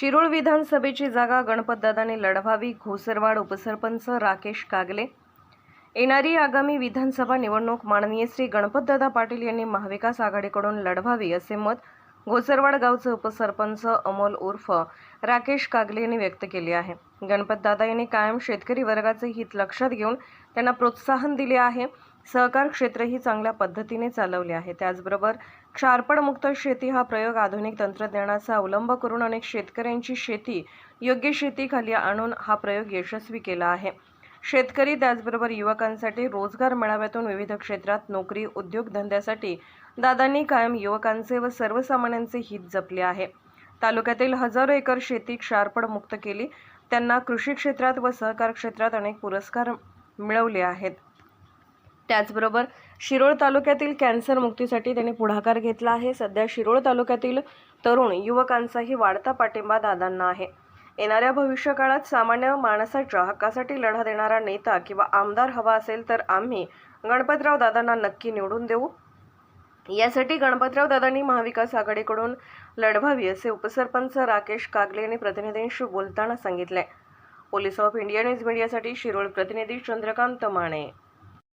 शिरूळ विधानसभेची जागा गणपतदादांनी लढवावी घोसरवाड उपसरपंच राकेश कागले. येणारी आगामी विधानसभा निवडणूक माननीय श्री गणपतदादा पाटील यांनी महाविकास आघाडीकडून लढवावी असे मत घोसरवाड गावचे उपसरपंच अमोल उर्फ राकेश कागले यांनी व्यक्त केले आहे. गणपतदादा यांनी कायम शेतकरी वर्गाचे हित लक्षात घेऊन त्यांना प्रोत्साहन दिले आहे. सहकार क्षेत्रही चांगल्या पद्धतीने चालवले आहे. त्याचबरोबर क्षारपडमुक्त शेती हा प्रयोग आधुनिक तंत्रज्ञानाचा अवलंब करून अनेक शेतकऱ्यांची शेती योग्य शेतीखाली आणून हा प्रयोग यशस्वी केला आहे. शेतकरी त्याचबरोबर युवकांसाठी रोजगार मेळाव्यातून विविध क्षेत्रात नोकरी उद्योगधंद्यासाठी दादांनी कायम युवकांचे व सर्वसामान्यांचे हित जपले आहे. तालुक्यातील हजारो एकर शेती क्षारपड मुक्त केली. त्यांना कृषी क्षेत्रात व सहकार क्षेत्रात अनेक पुरस्कार मिळवले आहेत. त्याचबरोबर शिरोळ तालुक्यातील कॅन्सर मुक्तीसाठी त्यांनी पुढाकार घेतला आहे. सध्या शिरोळ तालुक्यातील तरुण युवकांचाही वाढता पाठिंबा दादांना आहे. येणाऱ्या भविष्यकाळात सामान्य माणसाच्या हक्कासाठी लढा देणारा नेता किंवा आमदार हवा असेल तर आम्ही गणपतराव दादांना नक्की निवडून देऊ. यासाठी गणपतराव दादांनी महाविकास आघाडीकडून लढवावी असे उपसरपंच राकेश कागले यांनी प्रतिनिधींशी बोलताना सांगितले. पोलीस ऑफ इंडिया न्यूज मीडियासाठी शिरोळ प्रतिनिधी चंद्रकांत माने.